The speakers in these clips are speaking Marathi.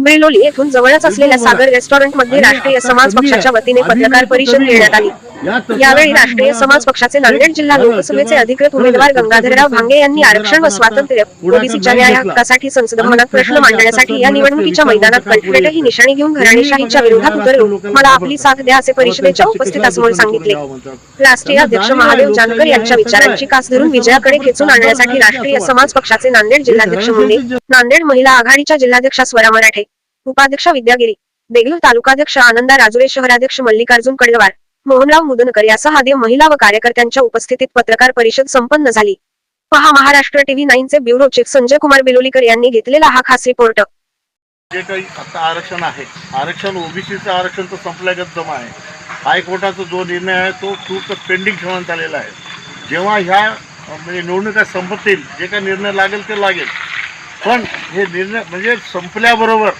बेलोली येथून जवळच असलेल्या सागर रेस्टॉरंटमध्ये राष्ट्रीय समाज पक्षाच्या वतीने पत्रकार परिषद घेण्यात आली. यावेळी राष्ट्रीय समाज पक्षाचे नांदेड जिल्हा लोकसभेचे अधिकृत उमेदवार गंगाधरराव भांगे यांनी आरक्षण व स्वातंत्र्य ओबीसीच्या न्याय हक्कासाठी संसद भवनात प्रश्न मांडण्यासाठी या निवडणुकीच्या मैदानात कल्टिवेटर ही निशाणी घेऊन घराणेशाहीच्या विरोधात उतरलो. मला आपली साथ द्या असे परिषदेच्या उपस्थितांसमोर सांगितले. राष्ट्रीय अध्यक्ष महादेव जानकर यांच्या विचारांची कास धरून विजयाकडे खेचून आणण्यासाठी राष्ट्रीय समाज पक्षाचे नांदेड जिल्हाध्यक्ष मुंडे नांदेड महिला आघाडीच्या जिल्हाध्यक्षा स्वरा मराठे उपाध्यक्ष विद्यागिरी देगलूर तालुकाध्यक्ष आनंदा राजुरे शहराध्यक्ष मल्लिकार्जुन कडलवार मोहनराव मुदनकर यासह आदी महिला व कार्यकर्त्यांच्या उपस्थितीत पत्रकार परिषद संपन्न झाली. पहा महाराष्ट्र टीव्ही नाईनचे ब्युरो चीफ संजय कुमार बेलोलीकर यांनी घेतलेला हा खास रिपोर्ट जे काही आता आरक्षण आहे आरक्षण ओबीसीचं आरक्षण तर संपल्यागत जमा आहे. हायकोर्टाचा जो निर्णय आहे तो खूप पेंडिंग ठेवण्यात आलेला आहे. जेव्हा ह्या म्हणजे निवडणुका संपतील जे काही निर्णय लागेल ते लागेल. पण हे निर्णय म्हणजे संपल्याबरोबर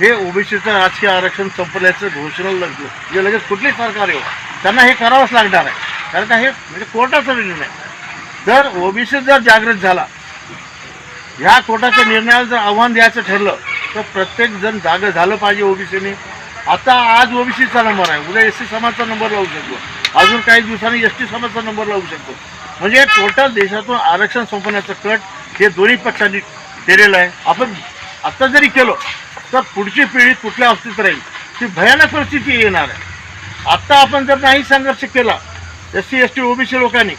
हे ओबीसीचं राजकीय आरक्षण संपल्याचं घोषणा लागलं. जे म्हणजे लगेच कुठली सरकार येऊ त्यांना हे करावंच लागणार आहे. कारण का हे म्हणजे कोर्टाचा निर्णय जर ओबीसी जर जागृत झाला ह्या कोर्टाच्या निर्णयाला जर आव्हान द्यायचं ठरलं तर प्रत्येक जण जागं झालं पाहिजे ओबीसीने. आता आज ओबीसीचा नंबर आहे. उद्या एस सी समाजचा नंबर लावू शकतो. अजून काही दिवसांनी एस टी समाजचा नंबर लावू शकतो. म्हणजे टोटल देशातून आरक्षण संपवण्याचं कट हे दोन्ही पक्षांनी केलेलं आहे. आपण आत्ता जरी केलं तर पुढची पिढी कुठल्या अवस्थेत राहील? ती भयानक परिस्थिती येणार आहे. आत्ता आपण जर नाही संघर्ष केला S C S T OBC लोकांनी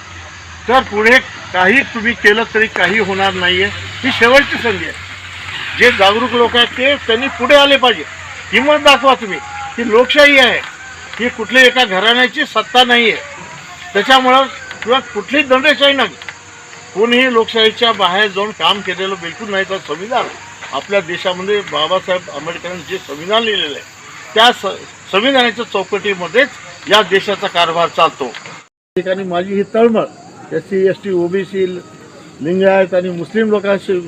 तर पुढे काही तुम्ही केलं तरी काही होणार नाही आहे ही शेवटची संधी आहे. जे जागरूक लोक आहेत ते त्यांनी पुढे आले पाहिजे. हिंमत दाखवा तुम्ही. ही लोकशाही आहे. ही कुठली एका घराण्याची सत्ता नाही आहे त्याच्यामुळं किंवा कुठलीच दंडेशाही नाही. कोणीही लोकशाहीच्या बाहेर जाऊन काम केलेलं बिलकुल नाही तर संविधान. आपल्या देशामध्ये बाबासाहेब आंबेडकरांनी जे संविधान लिहिलेलं आहे त्या स संविधानाच्या चौकटीमध्येच या देशाचा कारभार चालतो. ठिकाणी माझी ही तळमळ S C S T OBC Lingayat आणि मुस्लिम लोकांशी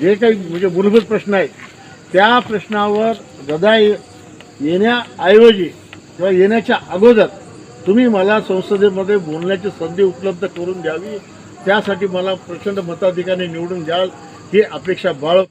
जे काही म्हणजे मूलभूत प्रश्न आहेत त्या प्रश्नावर गदा येण्याऐवजी किंवा येण्याच्या अगोदर तुम्ही मला संसदेमध्ये बोलण्याची संधी उपलब्ध करून द्यावी त्यासाठी मला प्रचंड मताधिकाने निवडून द्याल ही अपेक्षा बाळ